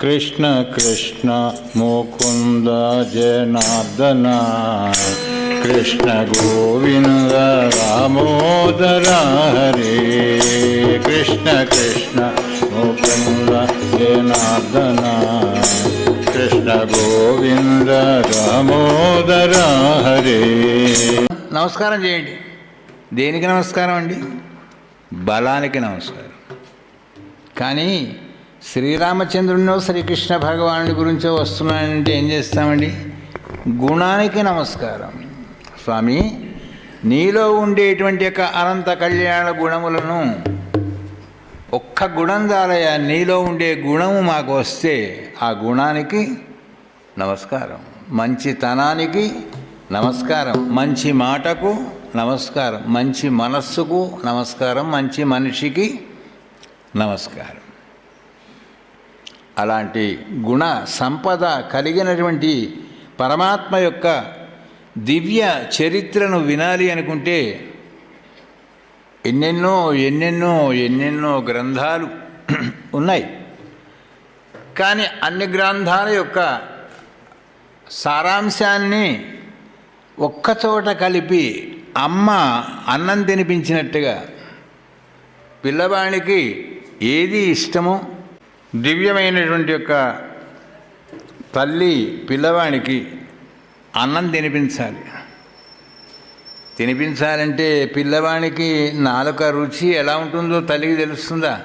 కృష్ణ కృష్ణ ముకుంద జనార్దన కృష్ణ గోవింద రామోదర హరే కృష్ణ కృష్ణ ముకుంద జనార్దన కృష్ణ గోవింద రామోదర హరే. నమస్కారం చేయండి. దేనికి నమస్కారం అండి? బలానికి నమస్కారం. కానీ శ్రీరామచంద్రునిలో శ్రీకృష్ణ భగవానుడి గురించో వస్తున్నానంటే ఏం చేస్తామండి? గుణానికి నమస్కారం. స్వామి నీలో ఉండేటువంటి యొక్క అనంత కళ్యాణ గుణములను ఒక్క గుణం చాలయ నీలో ఉండే గుణము మాకు వస్తే ఆ గుణానికి నమస్కారం. మంచితనానికి నమస్కారం. మంచి మాటకు నమస్కారం. మంచి మనస్సుకు నమస్కారం. మంచి మనిషికి నమస్కారం. అలాంటి గుణ సంపద కలిగినటువంటి పరమాత్మ యొక్క దివ్య చరిత్రను వినాలి అనుకుంటే ఎన్నెన్నో ఎన్నెన్నో ఎన్నెన్నో గ్రంథాలు ఉన్నాయి. కానీ అన్ని గ్రంథాల యొక్క సారాంశాన్ని ఒక్కచోట కలిపి అమ్మ అన్నం తినిపించినట్టుగా పిల్లవాడికి ఏది ఇష్టమో దివ్యమైనటువంటి యొక్క తల్లి పిల్లవాడికి అన్నం తినిపించాలి. తినిపించాలంటే పిల్లవాడికి నాలుక రుచి ఎలా ఉంటుందో తల్లికి తెలుస్తుందా?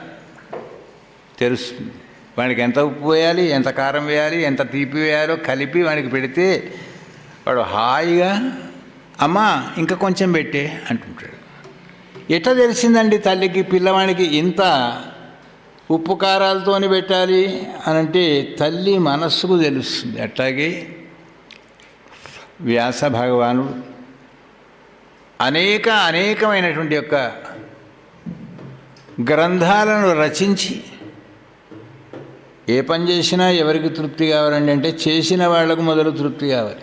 తెలుస్తుంది. వాడికి ఎంత ఉప్పు వేయాలి ఎంత కారం వేయాలి ఎంత తీపి వేయాలో కలిపి వాడికి పెడితే వాడు హాయిగా అమ్మా ఇంకా కొంచెం పెట్టే అంటుంటాడు. ఎట్లా తెలిసిందండి తల్లికి పిల్లవాడికి ఇంత ఉప్పు కారాలతోని పెట్టాలి అని అంటే తల్లి మనస్సుకు తెలుస్తుంది. అట్లాగే వ్యాస భగవానుడు అనేక అనేకమైనటువంటి యొక్క గ్రంథాలను రచించి ఏ పని చేసినా ఎవరికి తృప్తి కావాలండి అంటే చేసిన వాళ్ళకు మొదలు తృప్తి కావాలి.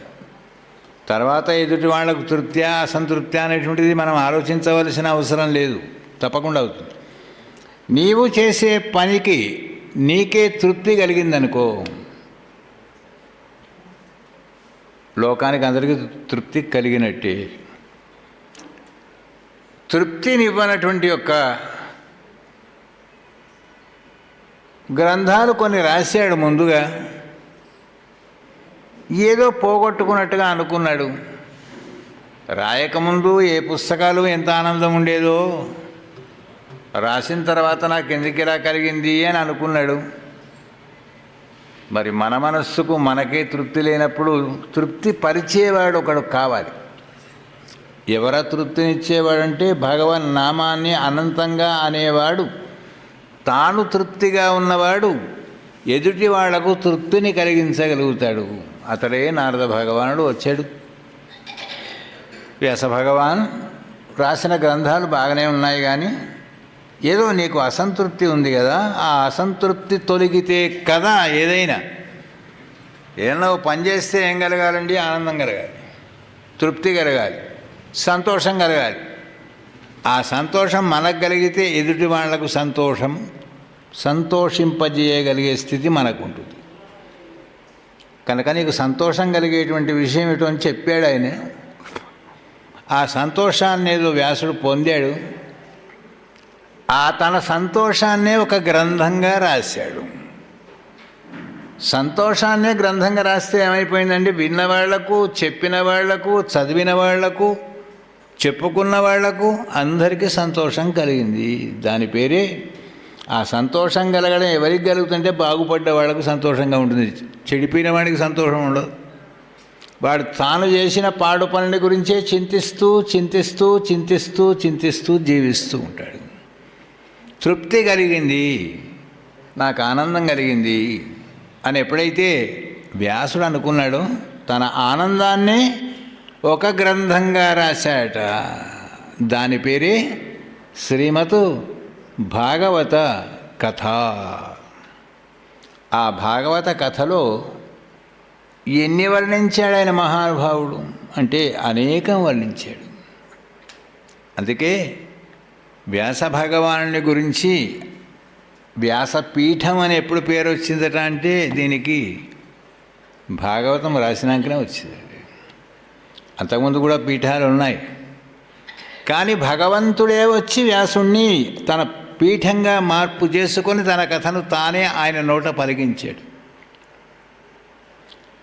తర్వాత ఎదుటి వాళ్ళకు తృప్త్యా అసంతృప్త్యా అనేటువంటిది మనం ఆలోచించవలసిన అవసరం లేదు. తప్పకుండా అవుతుంది. నీవు చేసే పనికి నీకే తృప్తి కలిగిందనుకో. లోకానికి అందరికీ తృప్తి కలిగినట్టే. తృప్తినివ్వనటువంటి యొక్క గ్రంథాలు కొన్ని రాశాడు ముందుగా. ఏదో పోగొట్టుకున్నట్టుగా అనుకున్నాడు. రాయకముందు ఏ పుస్తకాలు ఎంత ఆనందం ఉండేదో. రాసిన తర్వాత నాకు ఎందుకు ఇలా కలిగింది అని అనుకున్నాడు. మరి మన మనస్సుకు మనకే తృప్తి లేనప్పుడు తృప్తి పరిచేవాడు ఒకడు కావాలి. ఎవర తృప్తినిచ్చేవాడంటే భగవన్ నామాన్ని అనంతంగా అనేవాడు. తాను తృప్తిగా ఉన్నవాడు ఎదుటి వాళ్ళకు తృప్తిని కలిగించగలుగుతాడు. అతడే నారద భగవానుడు వచ్చాడు. వ్యాస భగవాన్ రాసిన గ్రంథాలు బాగానే ఉన్నాయి కానీ ఏదో నీకు అసంతృప్తి ఉంది కదా ఆ అసంతృప్తి తొలగితే కదా ఏదైనా. ఏదైనా పని చేస్తే ఏం కలగాలండి? ఆనందం కలగాలి. తృప్తి కలగాలి. సంతోషం కలగాలి. ఆ సంతోషం మనకు కలిగితే ఎదుటి వాళ్ళకు సంతోషం సంతోషింపజేయగలిగే స్థితి మనకు ఉంటుంది కనుక నీకు సంతోషం కలిగేటువంటి విషయం ఏటో అని చెప్పాడు ఆయన. ఆ సంతోషాన్ని ఏదో వ్యాసుడు పొందాడు. ఆ తన సంతోషాన్నే ఒక గ్రంథంగా రాశాడు. సంతోషాన్నే గ్రంథంగా రాస్తే ఏమైపోయిందండి? విన్న వాళ్ళకు చెప్పిన వాళ్ళకు చదివిన వాళ్ళకు చెప్పుకున్న వాళ్ళకు అందరికీ సంతోషం కలిగింది. దాని పేరే ఆ సంతోషం కలగడం ఎవరికి కలుగుతుంటే బాగుపడ్డ వాళ్ళకు సంతోషంగా ఉంటుంది. చెడిపోయిన వాడికి సంతోషం ఉండదు. వాడు తాను చేసిన పాడు పనుల గురించే చింతిస్తూ చింతిస్తూ చింతిస్తూ చింతిస్తూ జీవిస్తూ ఉంటాడు. తృప్తి కలిగింది నాకు ఆనందం కలిగింది అని ఎప్పుడైతే వ్యాసుడు అనుకున్నాడో తన ఆనందాన్ని ఒక గ్రంథంగా రాశాట దాని పేరే శ్రీమతు భాగవత కథ. ఆ భాగవత కథలో ఎన్ని వర్ణించాడు ఆయన మహానుభావుడు? అంటే అనేకం వర్ణించాడు. అందుకే వ్యాస భగవానుని గురించి వ్యాసపీఠం అని ఎప్పుడు పేరు వచ్చిందట అంటే దీనికి భాగవతం రాసినాకనే వచ్చిందండి. అంతకుముందు కూడా పీఠాలు ఉన్నాయి. కానీ భగవంతుడే వచ్చి వ్యాసుణ్ణి తన పీఠంగా మార్పు చేసుకొని తన కథను తానే ఆయన నోట పలికించాడు.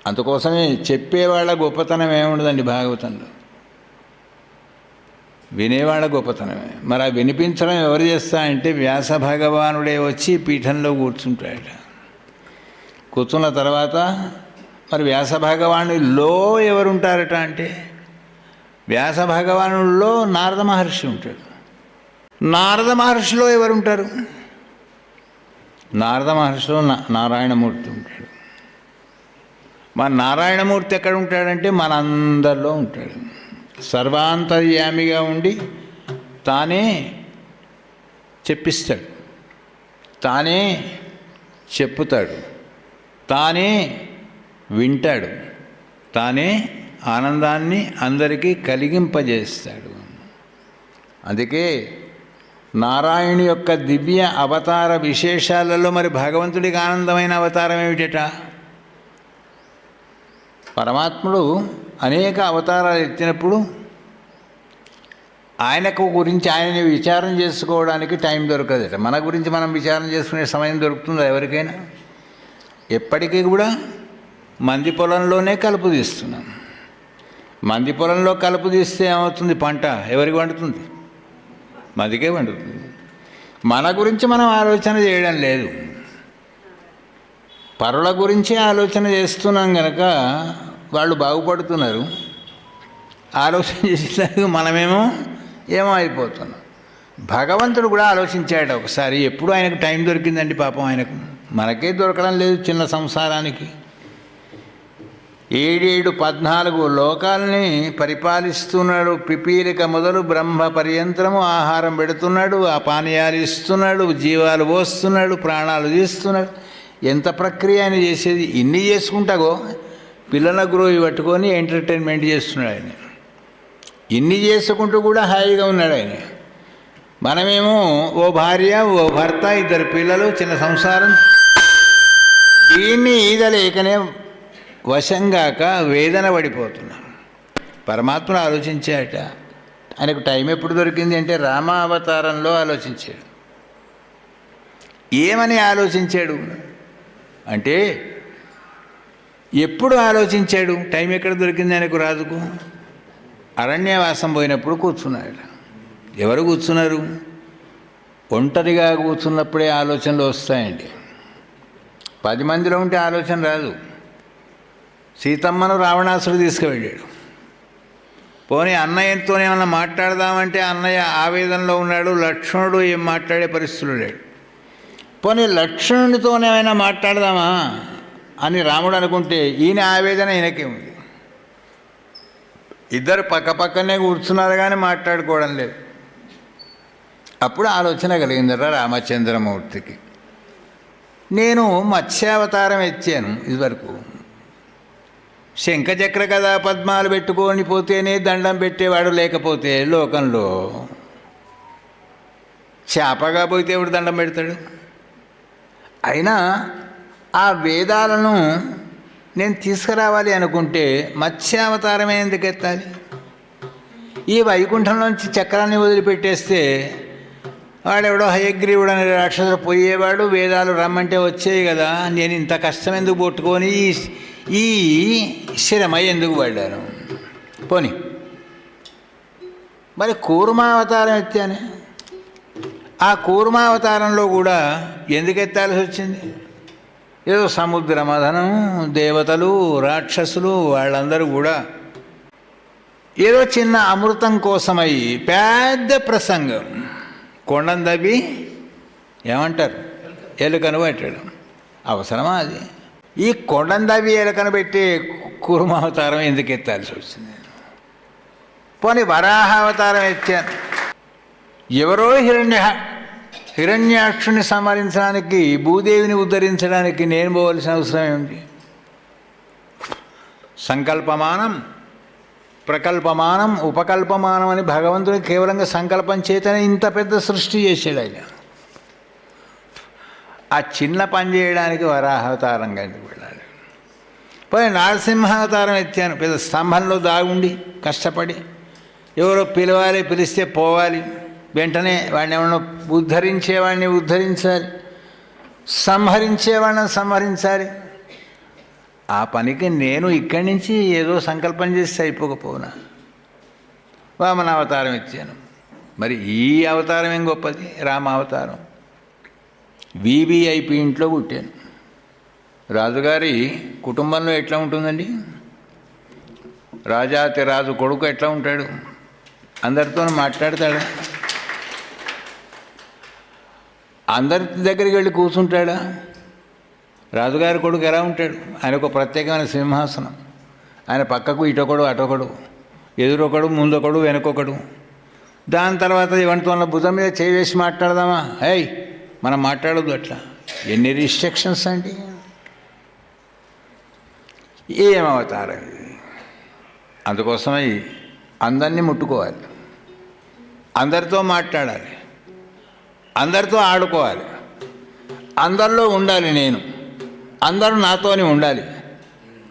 అందుకోసమే చెప్పేవాళ్ళ గొప్పతనం ఏముండదండి భాగవతంలో? వినేవాళ్ళ గొప్పతనమే. మరి ఆ వినిపించడం ఎవరు చేస్తా అంటే వ్యాస భగవానుడే వచ్చి పీఠంలో కూర్చుంటాడు కూర్చున్న తర్వాత మరి వ్యాస భగవానులో ఎవరుంటారట అంటే వ్యాస భగవానుల్లో నారద మహర్షి ఉంటాడు. నారద మహర్షిలో ఎవరు ఉంటారు నారద మహర్షిలో నారాయణమూర్తి ఉంటాడు. మన నారాయణమూర్తి ఎక్కడ ఉంటాడంటే మనందరిలో ఉంటాడు. సర్వాంతర్యామిగా ఉండి తానే చెప్పిస్తాడు. తానే చెప్పుతాడు. తానే వింటాడు. తానే ఆనందాన్ని అందరికీ కలిగింపజేస్తాడు. అందుకే నారాయణు యొక్క దివ్య అవతార విశేషాలలో మరి భగవంతుడికి ఆనందమైన అవతారం ఏమిటట? పరమాత్ముడు అనేక అవతారాలు ఎత్తినప్పుడు ఆయనకు గురించి ఆయన విచారం చేసుకోవడానికి టైం దొరకదట. మన గురించి మనం విచారం చేసుకునే సమయం దొరుకుతుందా ఎవరికైనా? ఎప్పటికీ కూడా మంది పొలంలోనే కలుపు తీస్తున్నాం. మంది పొలంలో కలుపు తీస్తే ఏమవుతుంది? పంట ఎవరికి వండుతుంది? మందికే వండుతుంది. మన గురించి మనం ఆలోచన చేయడం లేదు. పరుల గురించి ఆలోచన చేస్తున్నాం కనుక వాళ్ళు బాగుపడుతున్నారు. ఆలోచన చేసేలాగా మనమేమో ఏమో అయిపోతున్నాం భగవంతుడు కూడా ఆలోచించాడు ఒకసారి ఎప్పుడు ఆయనకు టైం దొరికిందండి పాపం ఆయనకు? మనకే దొరకడం లేదు చిన్న సంసారానికి. ఏడేడు పద్నాలుగు లోకాల్ని పరిపాలిస్తున్నాడు పిపీలిక మొదలు బ్రహ్మ పర్యంతరము ఆహారం పెడుతున్నాడు ఆ పానీయాలు ఇస్తున్నాడు జీవాలు పోస్తున్నాడు ప్రాణాలు తీస్తున్నాడు. ఎంత ప్రక్రియ ఆయన చేసేది? ఇన్ని చేసుకుంటాగో? పిల్లల గురువు పట్టుకొని ఎంటర్టైన్మెంట్ చేస్తున్నాడు ఆయన. ఇన్ని చేసుకుంటూ కూడా హాయిగా ఉన్నాడు ఆయన. మనమేమో ఓ భార్య ఓ భర్త ఇద్దరు పిల్లలు చిన్న సంసారం. దీన్ని ఈదలేకనే వశంగాక వేదన పడిపోతున్నాం. పరమాత్మను ఆలోచించాట ఆయనకు టైం ఎప్పుడు దొరికింది అంటే రామ అవతారంలో ఆలోచించాడు. ఏమని ఆలోచించాడు? అంటే ఎప్పుడు ఆలోచించాడు? టైం ఎక్కడ దొరికింది ఆయనకు రాజుకు? అరణ్యవాసం పోయినప్పుడు కూర్చున్నాడు. ఎవరు కూర్చున్నారు? ఒంటరిగా కూర్చున్నప్పుడే ఆలోచనలు వస్తాయండి. పది మందిలో ఉంటే ఆలోచన రాదు. సీతమ్మను రావణాసుడు తీసుకువెళ్ళాడు. పోనీ అన్నయ్యతో ఏమన్నా మాట్లాడదామంటే అన్నయ్య ఆవేదనలో ఉన్నాడు లక్ష్మణుడు ఏం మాట్లాడే పరిస్థితులు లేడు. పోనీ లక్ష్మణుడితోనేమైనా మాట్లాడదామా? అని రాముడు అనుకుంటే ఈయన ఆవేదన ఈయనకే ఉంది. ఇద్దరు పక్క పక్కనే కూర్చున్నారు కానీ మాట్లాడుకోవడం లేదు. అప్పుడు ఆలోచన కలిగిందట రామచంద్రమూర్తికి. నేను మత్స్యావతారం ఎత్తాను ఇదివరకు. శంఖచక్ర కదా పద్మాలు పెట్టుకొని పోతేనే దండం పెట్టేవాడు లేకపోతే లోకంలో చేపగా పోతే ఎవడు దండం పెడతాడు? అయినా ఆ వేదాలను నేను తీసుకురావాలి అనుకుంటే మత్స్యావతారమే ఎందుకు ఎత్తాలి? ఈ వైకుంఠంలోంచి చక్రాన్ని వదిలిపెట్టేస్తే వాడెవడో హయగ్రీవుడు అనే రాక్షసుడు పోయేవాడు వేదాలు రమ్మంటే వచ్చేవి కదా. నేను ఇంత కష్టం ఎందుకు పట్టుకొని ఈ- శ్రమ ఎందుకు పడ్డాను? పోని. మరి కూర్మావతారం ఎత్తానే? ఆ కూర్మావతారంలో కూడా ఎందుకు ఎత్తాల్సి వచ్చింది? ఏదో సముద్ర మదనం దేవతలు రాక్షసులు వాళ్ళందరూ కూడా ఏదో చిన్న అమృతం కోసమై పెద్ద ప్రసంగం. కొండం దవి ఏమంటారు? ఎలుకను పెట్టాడు. అవసరమా అది? ఈ కొండం దవి ఎలుకను పెట్టి కురుమావతారం ఎందుకు ఎత్తాల్సి వచ్చింది? పోనీ వరాహ అవతారం ఎత్తాను ఎవరో హిరణ్య హిరణ్యాక్షుని సంహరించడానికి భూదేవిని ఉద్ధరించడానికి నేను పోవలసిన అవసరం ఏమిటి? సంకల్పమానం ప్రకల్పమానం ఉపకల్పమానం అని భగవంతుని కేవలంగా సంకల్పం చేతనే ఇంత పెద్ద సృష్టి చేసాడు ఆయన. ఆ చిన్న పని చేయడానికి వరాహావతారం కంటే వెళ్ళాలి. పోయి నరసింహావతారం ఎత్తాను పెద్ద స్తంభంలో దాగుండి కష్టపడి ఎవరో పిలవాలి పిలిస్తే పోవాలి. వెంటనే వాడిని ఏమన్నా ఉద్ధరించేవాడిని ఉద్ధరించాలి. సంహరించేవాడిని సంహరించాలి. ఆ పనికి నేను ఇక్కడి నుంచి ఏదో సంకల్పం చేస్తే అయిపోకపోనా వామన అవతారం ఇచ్చాను. మరి ఈ అవతారం ఏం గొప్పది? రామ అవతారం వివిఐపి ఇంట్లో పుట్టాను. రాజుగారి కుటుంబంలో ఎట్లా ఉంటుందండి? రాజాతి రాజు కొడుకు ఎట్లా ఉంటాడు? అందరితో మాట్లాడతాడా? అందరి దగ్గరికి వెళ్ళి కూర్చుంటాడా? రాజుగారి కొడుకు ఎలా ఉంటాడు? ఆయన ఒక ప్రత్యేకమైన సింహాసనం. ఆయన పక్కకు ఇటొకడు అటొకడు ఎదురొకడు ముందొకడు వెనకొకడు. దాని తర్వాత ఇవంటి భుజం మీద చేవేసి మాట్లాడదామా? ఏయ్ మనం మాట్లాడద్దు అట్లా. ఎన్ని రిస్ట్రిక్షన్స్ అండి? ఏం అవతారం? అందుకోసమై అందరినీ ముట్టుకోవాలి. అందరితో మాట్లాడాలి. అందరితో ఆడుకోవాలి. అందరిలో ఉండాలి నేను. అందరూ నాతోనే ఉండాలి.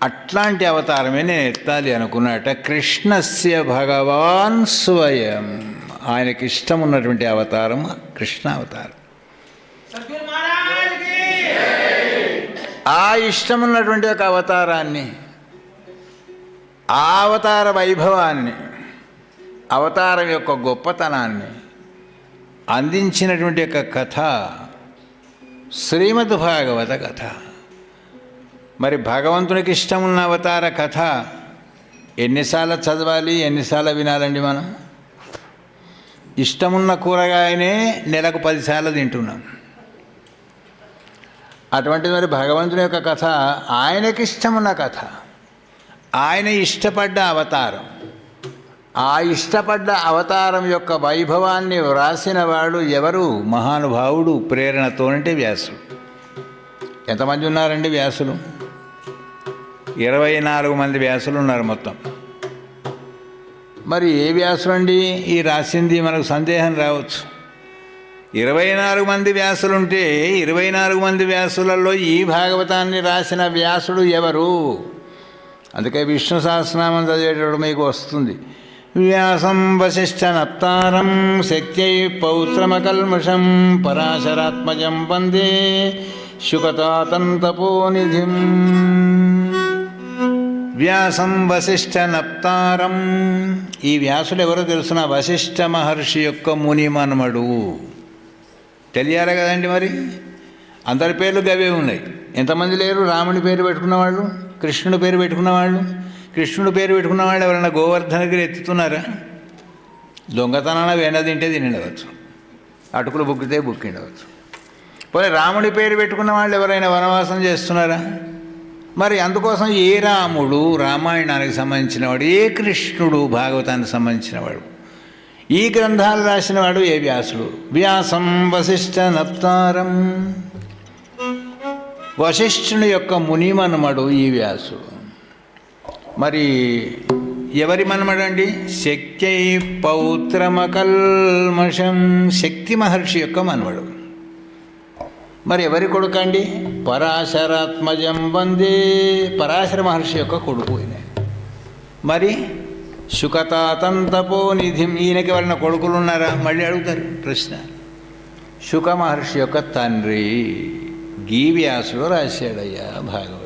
అట్లాంటి అవతారమే నేను ఎత్తాలి అనుకున్నట. కృష్ణస్య భగవాన్ స్వయం. ఆయనకి ఇష్టం ఉన్నటువంటి అవతారం కృష్ణ అవతారం. ఆ ఇష్టం ఉన్నటువంటి ఒక అవతారాన్ని ఆ అవతార వైభవాన్ని అవతారం యొక్క గొప్పతనాన్ని అందించినటువంటి ఒక కథ శ్రీమద్ భాగవత కథ. మరి భగవంతునికి ఇష్టం ఉన్న అవతార కథ ఎన్నిసార్లు చదవాలి ఎన్నిసార్లు వినాలండి మనం? ఇష్టమున్న కూరగాయనే నెలకు పదిసార్లు తింటున్నాం. అటువంటి మరి భగవంతుని యొక్క కథ ఆయనకి ఇష్టమున్న కథ ఆయన ఇష్టపడ్డ అవతారం. ఆ ఇష్టపడ్డ అవతారం యొక్క వైభవాన్ని వ్రాసిన వాడు ఎవరు? మహానుభావుడు ప్రేరణతోనంటే వ్యాసుడు. ఎంతమంది ఉన్నారండి వ్యాసులు? ఇరవై నాలుగు మంది వ్యాసులు ఉన్నారు మొత్తం. మరి ఏ వ్యాసులు అండి? ఈ రాసింది మనకు సందేహం రావచ్చు. ఇరవై నాలుగు మంది వ్యాసులుంటే ఇరవై నాలుగు మంది వ్యాసులలో ఈ భాగవతాన్ని రాసిన వ్యాసుడు ఎవరు? అందుకే విష్ణు సహస్రనామం చదివేటప్పుడు మీకు వస్తుంది. వ్యాసం వశిష్ఠ నత్తారం శక్త్యై పౌత్రమకల్మషం పరాశరాత్మజం వందే శుకతాతంతపోనిధిం వ్యాసం వశిష్ఠ నప్తారం ఈ వ్యాసుడు ఎవరో తెలుసిన? వశిష్ఠ మహర్షి యొక్క మునిమనమడు. తెలియాలి కదండి మరి? అందరి పేర్లు గవే ఉన్నాయి. ఎంతమంది లేరు? రాముని పేరు పెట్టుకున్న వాళ్ళు? కృష్ణుడి పేరు పెట్టుకున్న వాళ్ళు? కృష్ణుడు పేరు పెట్టుకున్న వాళ్ళు ఎవరైనా గోవర్ధనగిరి ఎత్తుతున్నారా? దొంగతనాన వెండ తింటే తినవచ్చు అటుకులు బుక్కితే బుక్కిండవచ్చు. పోనీ రాముడి పేరు పెట్టుకున్న వాళ్ళు ఎవరైనా వనవాసం చేస్తున్నారా? మరి అందుకోసం ఏ రాముడు రామాయణానికి సంబంధించినవాడు ఏ కృష్ణుడు భాగవతానికి సంబంధించినవాడు ఈ గ్రంథాలు రాసినవాడు ఏ వ్యాసుడు? వ్యాసం వశిష్ఠ నప్తారం. వశిష్ఠుని యొక్క మునిమనుమడు ఈ వ్యాసుడు. మరి ఎవరి మనమడండి? శక్తి పౌత్రమకల్మషం. శక్తి మహర్షి యొక్క మనవడు మరి ఎవరి కొడుకు అండి పరాశరాత్మజం వందే. పరాశర మహర్షి యొక్క కొడుకు ఈయన. మరి శుకతాతంతపో నిధిం. ఈయనకి ఎవరైనా కొడుకులు ఉన్నారా మళ్ళీ అడుగుతారు ప్రశ్న. శుక మహర్షి యొక్క తండ్రి గీవ్యాసుడు రాశాడయ్యా భాగవతం.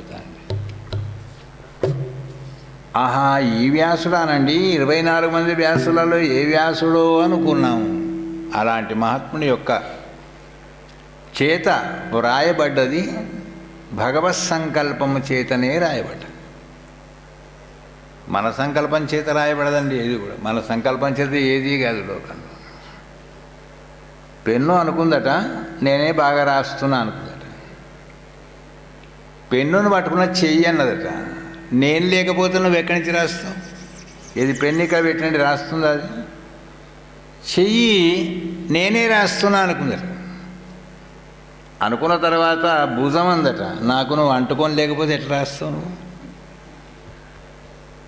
ఆహా ఈ వ్యాసుడానండి ఇరవై నాలుగు మంది వ్యాసులలో ఏ వ్యాసుడో అనుకున్నాము అలాంటి మహాత్ముని యొక్క చేత వ్రాయబడ్డది భగవత్ సంకల్పము చేతనే రాయబడ్డది. మన సంకల్పం చేత రాయబడదండి ఏది కూడా. మన సంకల్పం చేత ఏది కాదు లోకంలో. పెన్ను అనుకుందట నేనే బాగా రాస్తున్నా అనుకుందట. పెన్నును పట్టుకున్న చెయ్యి అన్నదట. నేను లేకపోతే నువ్వు ఎక్కడి నుంచి రాస్తావు? ఏది పెన్నిక పెట్టినట్టు రాస్తుందా అది? చెయ్యి నేనే రాస్తున్నా అనుకుందట. అనుకున్న తర్వాత భుజం అందట. నాకు నువ్వు అంటుకొని లేకపోతే ఎట్లా రాస్తావు నువ్వు?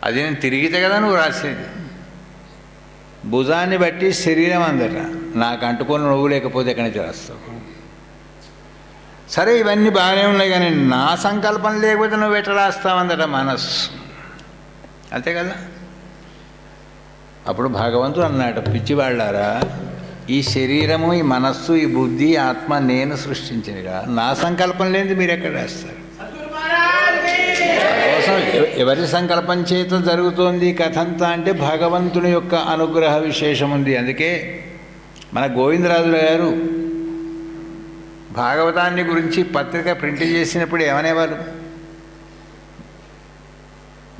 అది నేను తిరిగితే కదా నువ్వు రాసేది. భుజాన్ని బట్టి శరీరం అందట. నాకు అంటుకొని నువ్వు లేకపోతే ఎక్కడి నుంచి రాస్తావు? సరే ఇవన్నీ బాగానే ఉన్నాయి కానీ నా సంకల్పం లేకపోతే నువ్వు ఎట్లా రాస్తావందట మనస్సు? అంతే కదా? అప్పుడు భగవంతుడు అన్నాడు పిచ్చివాళ్ళారా ఈ శరీరము ఈ మనస్సు ఈ బుద్ధి ఆత్మ నేను సృష్టించినగా నా సంకల్పం లేనిది మీరు ఎక్కడ రాస్తారు? కోసం ఎవరి సంకల్పం చేత జరుగుతోంది కథంతా అంటే భగవంతుని యొక్క అనుగ్రహ విశేషం ఉంది అందుకే మన గోవిందరాజు గారు భాగవతాన్ని గురించి పత్రిక ప్రింట్ చేసినప్పుడు ఏమనేవారు?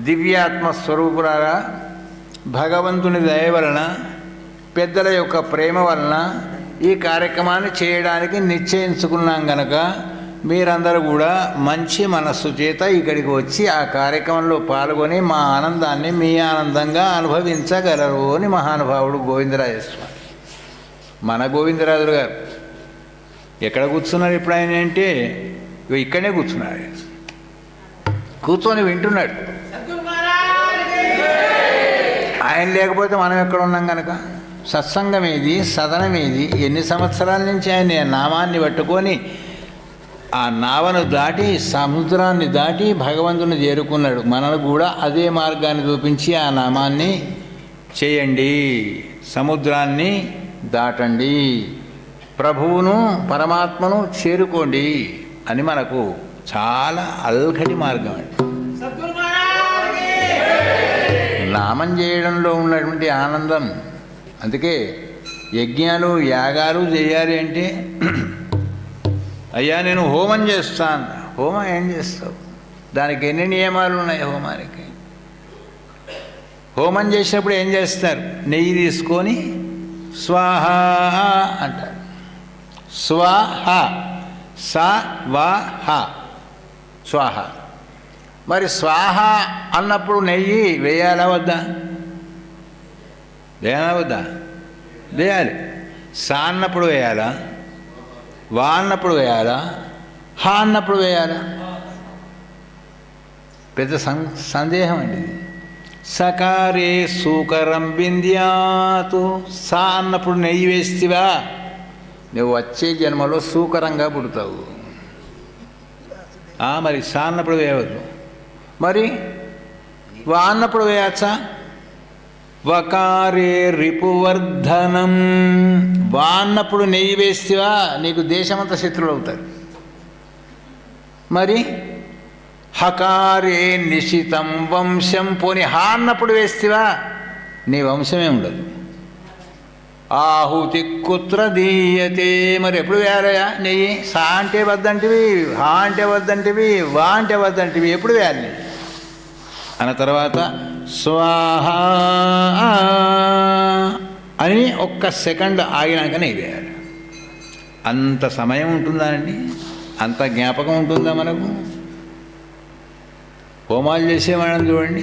దివ్యాత్మస్వరూపులారా భగవంతుని దయ వలన పెద్దల యొక్క ప్రేమ వలన ఈ కార్యక్రమాన్ని చేయడానికి నిశ్చయించుకున్నాం గనక మీరందరూ కూడా మంచి మనస్సు చేత ఇక్కడికి వచ్చి ఆ కార్యక్రమంలో పాల్గొని మా ఆనందాన్ని మీ ఆనందంగా అనుభవించగలరు అని మహానుభావుడు గోవిందరాజస్వామి మన గోవిందరాజులు గారు ఎక్కడ కూర్చున్నారు ఇప్పుడు ఆయన అంటే? ఇక్కడనే కూర్చున్నారు కూర్చొని వింటున్నాడు. ఆయన లేకపోతే మనం ఎక్కడ ఉన్నాం కనుక సత్సంగం ఏది? సదనం ఏది? ఎన్ని సంవత్సరాల నుంచి ఆయన నామాన్ని పట్టుకొని ఆ నావను దాటి సముద్రాన్ని దాటి భగవంతుని చేరుకున్నాడు. మనను కూడా అదే మార్గాన్ని చూపించి ఆ నామాన్ని చేయండి. సముద్రాన్ని దాటండి. ప్రభువును పరమాత్మను చేరుకోండి అని మనకు చాలా అల్కటి మార్గం అండి నామం చేయడంలో ఉన్నటువంటి ఆనందం. అందుకే యజ్ఞాలు యాగాలు చేయాలి అంటే అయ్యా నేను హోమం చేస్తాను. హోమం ఏం చేస్తావు? దానికి ఎన్ని నియమాలు ఉన్నాయి హోమానికి? హోమం చేసినప్పుడు ఏం చేస్తారు? నెయ్యి తీసుకొని స్వాహ అంటారు. స్వాహ. స హ. స్వాహ. మరి స్వాహ అన్నప్పుడు నెయ్యి వేయాలా వద్దా? వేయాలా వద్దా? వేయాలి. సా అన్నప్పుడు వేయాలా? వా అన్నప్పుడు వేయాలా? హా అన్నప్పుడు వేయాలా? పెద్ద సం సందేహం అండి ఇది. సకారే సూకరం బింద్యాతు సా అన్నప్పుడు నెయ్యి వేస్తివా? నువ్వు వచ్చే జన్మలో సూకరంగా పుడతావు. ఆ, మరి సా అన్నప్పుడు వేయవద్దు. మరి వా అన్నప్పుడు వేయచ్చా? వకారే రిపువర్ధనం. వా అన్నప్పుడు నెయ్యి వేస్తేవా? నీకు దేశమంతా శత్రువులు అవుతారు మరి హకారే నిశితం వంశం పోని హా అన్నప్పుడు వేస్తేవా? నీ వంశమే ఉండదు. ఆహుతి కుత్ర దీయతే. మరి ఎప్పుడు వేయాలయా నెయ్యి? సా అంటే వద్దంటివి హా అంటే వద్దంటివి వా అంటే వద్దంటివి. ఎప్పుడు వేయాలి? అన్న తర్వాత స్వాహ అని ఒక్క సెకండ్ ఆగినాక నెయ్యి వేయాలి. అంత సమయం ఉంటుందా అండి? అంత జ్ఞాపకం ఉంటుందా మనకు? హోమాలు చేసేవాళ్ళని చూడండి.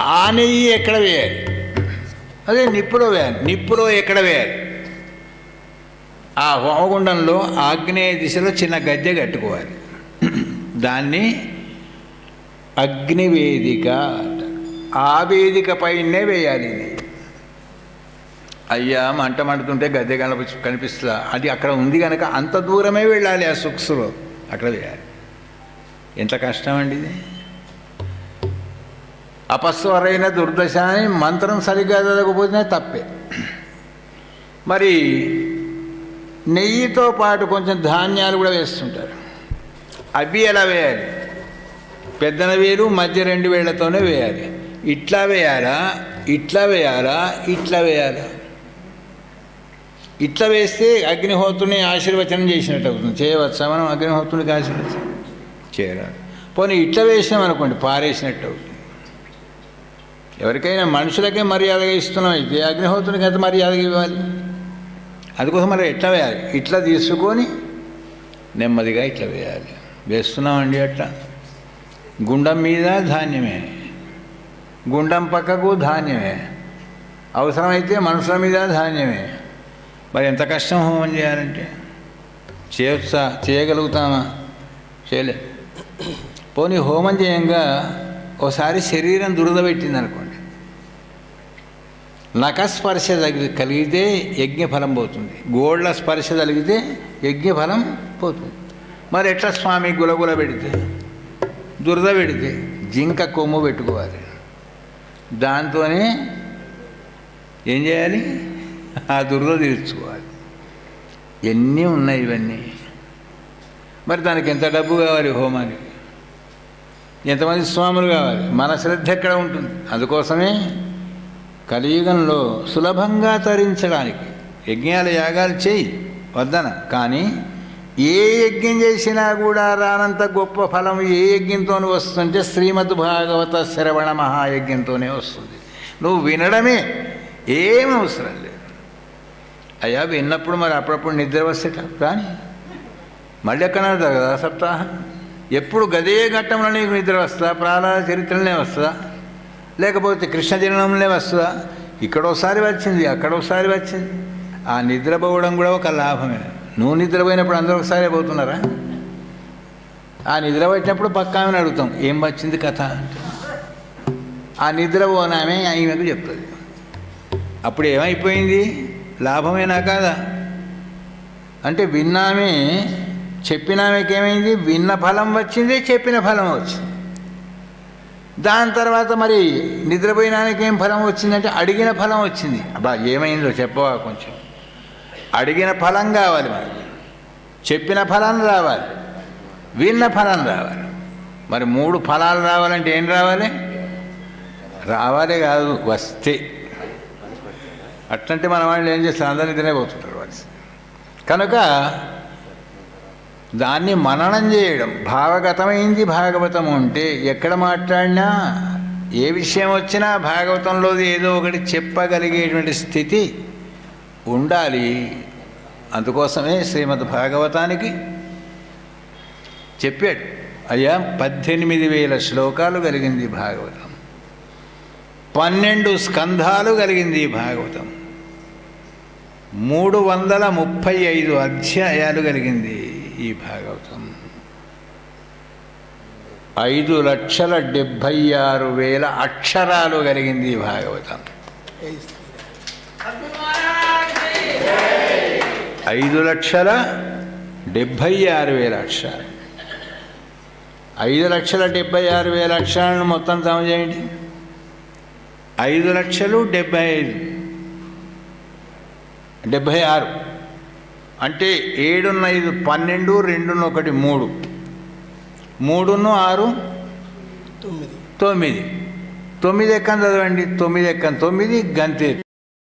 ఆ నెయ్యి ఎక్కడ వేయాలి? అదే నిప్పులో వేయాలి. నిప్పులో ఎక్కడ వేయాలి? ఆ హోమగుండంలో ఆగ్నేయ దిశలో చిన్న గద్దె కట్టుకోవాలి. దాన్ని అగ్నివేదిక. ఆ వేదిక పైనే వేయాలి ఇది. అయ్యా మంట మండుతుంటే గద్దె కనిపి కనిపిస్తుందా అది అక్కడ ఉంది కనుక అంత దూరమే వెళ్ళాలి ఆ సుక్స్లో. అక్కడ వేయాలి. ఎంత కష్టం అండి ఇది? అపస్వరైన దుర్దశ అని మంత్రం సరిగ్గా చదవకపోతే తప్పే. మరి నెయ్యితో పాటు కొంచెం ధాన్యాలు కూడా వేస్తుంటారు. అవి ఎలా వేయాలి? పెద్దన వేలు మధ్య రెండు వేళ్ళతోనే వేయాలి. ఇట్లా వేయాలా? ఇట్లా వేయాలా? ఇట్లా వేయాలా? ఇట్లా వేస్తే అగ్నిహోత్రుని ఆశీర్వచనం చేసినట్టు అవుతుంది. చేయవచ్చా మనం? అగ్నిహోత్రునికి ఆశీర్వచనం? చేయరాదు పోనీ ఇట్లా వేసినాం అనుకోండి పారేసినట్టు అవుతుంది. ఎవరికైనా మనుషులకే మర్యాదగా ఇస్తున్నాం. అయితే అగ్నిహోత్రునికి ఎంత మర్యాదగా ఇవ్వాలి? అందుకోసం మరి ఎట్లా వేయాలి? ఇట్లా తీసుకొని నెమ్మదిగా ఇట్లా వేయాలి. వేస్తున్నామండి అట్లా గుండం మీద ధాన్యమే. గుండం పక్కకు ధాన్యమే. అవసరమైతే మనుషుల మీద ధాన్యమే. మరి ఎంత కష్టం హోమం చేయాలంటే? చేయొచ్చా చేయగలుగుతామా? చేయలే. పోనీ హోమం చేయంగా ఒకసారి శరీరం దురద పెట్టింది అనుకోండి నఖ స్పర్శ కలిగితే యజ్ఞఫలం పోతుంది. గోళ్ళ స్పర్శ కలిగితే యజ్ఞఫలం పోతుంది. మరి ఎట్లా స్వామి గులగుల పెడితే? దురద పెడితే? జింక కొమ్ము పెట్టుకోవాలి. దాంతోనే ఏం చేయాలి? ఆ దురద తీర్చుకోవాలి. ఎన్ని ఉన్నాయి ఇవన్నీ? మరి దానికి ఎంత డబ్బు కావాలి హోమానికి? ఎంతమంది స్వాములు కావాలి? మన శ్రద్ధ ఎక్కడ ఉంటుంది? అందుకోసమే కలియుగంలో సులభంగా తరించడానికి. యజ్ఞాలు యాగాలు చేయి వద్దన. కానీ ఏ యజ్ఞం చేసినా కూడా రానంత గొప్ప ఫలం ఏ యజ్ఞంతో వస్తుంటే శ్రీమద్ భాగవత శ్రవణ మహాయజ్ఞంతోనే వస్తుంది. నువ్వు వినడమే ఏం అవసరం లేదు. అయ్యా విన్నప్పుడు మరి అప్పుడప్పుడు నిద్ర వస్తేట? కానీ మళ్ళీ ఎక్కడ కదా సప్తాహం? ఎప్పుడు గదే ఘట్టంలో నీకు నిద్ర వస్తుందా? ప్రాణ చరిత్రలోనే వస్తుందా? లేకపోతే కృష్ణ జననంలోనే వస్తుందా? ఇక్కడోసారి వచ్చింది అక్కడోసారి వచ్చింది. ఆ నిద్రపోవడం కూడా ఒక లాభమే. నువ్వు నిద్రపోయినప్పుడు అందరూ ఒకసారి పోతున్నారా? ఆ నిద్ర పట్టినప్పుడు పక్క ఆమెను అడుగుతాం ఏం వచ్చింది కథ? అంటే. ఆ నిద్రపోనామే ఆయనకు చెప్తుంది. అప్పుడు ఏమైపోయింది? లాభమేనా కాదా? అంటే విన్నామే చెప్పినామేకేమైంది విన్న ఫలం వచ్చింది చెప్పిన ఫలం వచ్చింది. దాని తర్వాత మరి నిద్రపోయినానికి ఏం ఫలం వచ్చిందంటే అడిగిన ఫలం వచ్చింది. అబ్బా ఏమైందో చెప్పవా కొంచెం. అడిగిన ఫలం కావాలి మనకి. చెప్పిన ఫలం రావాలి. విన్న ఫలం రావాలి. మరి మూడు ఫలాలు రావాలంటే ఏం రావాలి? రావాలి కాదు వస్తే. అట్లంటే మన వాళ్ళు ఏం చేస్తారు? అందరు నిద్రనే పోతుంటారు వాళ్ళు. కనుక దాన్ని మననం చేయడం. భావగతమైంది భాగవతం ఉంటే ఎక్కడ మాట్లాడినా ఏ విషయం వచ్చినా భాగవతంలోది ఏదో ఒకటి చెప్పగలిగేటువంటి స్థితి ఉండాలి. అందుకోసమే శ్రీమద్ భాగవతానికి చెప్పాడు. అయ్యా పద్దెనిమిది వేల శ్లోకాలు కలిగింది భాగవతం. పన్నెండు స్కంధాలు కలిగింది భాగవతం. మూడు వందల ముప్పై ఐదు అధ్యాయాలు కలిగింది. ఈ భాగవతం. ఐదు లక్షల డెబ్భై ఆరు వేల అక్షరాలు కలిగింది ఈ భాగవతం. ఐదు లక్షల డెబ్భై ఆరు వేల అక్షరాలు. ఐదు లక్షల డెబ్భై ఆరు వేల అక్షరాలను మొత్తం తమ చేయండి. ఐదు లక్షలు డెబ్భై ఐదు. డెబ్భై ఆరు. అంటే ఏడున్న ఐదు పన్నెండు రెండున్న ఒకటి మూడు. మూడును ఆరు తొమ్మిది. తొమ్మిది. తొమ్మిది ఎక్కని చదవండి? తొమ్మిది ఎక్కని తొమ్మిది గంతే.